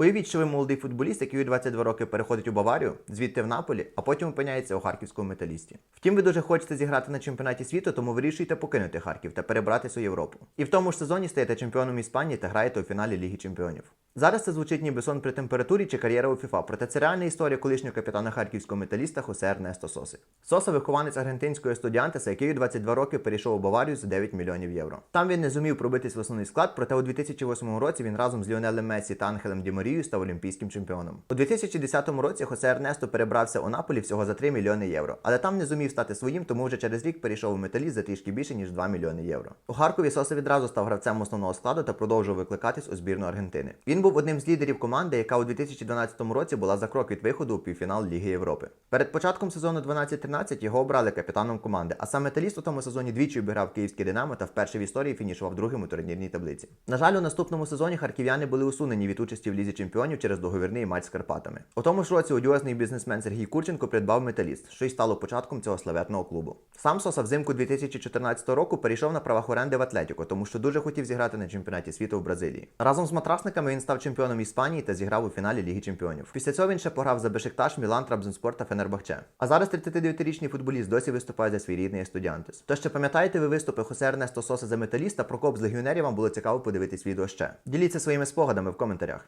Уявіть, що ви молодий футболіст, який у 22 роки переходить у Баварію, звідти в Наполі, а потім опиняється у харківському металісті. Втім, ви дуже хочете зіграти на чемпіонаті світу, тому вирішуєте покинути Харків та перебратися у Європу. І в тому ж сезоні стаєте чемпіоном Іспанії та граєте у фіналі Ліги Чемпіонів. Зараз це звучить ніби сон при температурі чи кар'єра у ФІФА, проте це реальна історія колишнього капітана харківського металіста Хосе Ернесто Соси. Соса вихованець аргентинського студіантеса, який у 22 роки перейшов у Баварію за 9 мільйонів євро. Там він не зумів пробитись в основний склад, проте у 2008 році він разом з Ліонелем Месі та Ангелем Ді Марією став олімпійським чемпіоном. У 2010 році Хосе Ернесто перебрався у Наполі всього за 3 мільйони євро, але там не зумів стати своїм, тому вже через рік перейшов у металіст за трішки більше ніж 2 мільйони євро. У Харкові Соса відразу став гравцем основного складу та продовжував викликатись у збірну Аргентини. Він був одним з лідерів команди, яка у 2012 році була за крок від виходу у півфінал Ліги Європи. Перед початком сезону 12-13 його обрали капітаном команди, а сам металіст у тому сезоні двічі обіграв київський Динамо та вперше в історії фінішував другим у турнірній таблиці. На жаль, у наступному сезоні харків'яни були усунені від участі в лізі чемпіонів через договірний матч з Карпатами. У тому ж році одіозний бізнесмен Сергій Курченко придбав металіст, що й стало початком цього славетного клубу. Сам Соса взимку 2014 року перейшов на правах оренди в Атлетіко, тому що дуже хотів зіграти на чемпіонаті світу в Бразилії. Разом з матрасниками він став чемпіоном Іспанії та зіграв у фіналі Ліги Чемпіонів. Після цього він ще пограв за Бешикташ, Мілан, Трабзонспор та Фенербахче. А зараз 39-річний футболіст досі виступає за свій рідний студіантис. Тож ще пам'ятаєте ви виступи Хосе Ернесто Соса за металіста, про коп з легіонерів вам було цікаво подивитись відео ще. Діліться своїми спогадами в коментарях.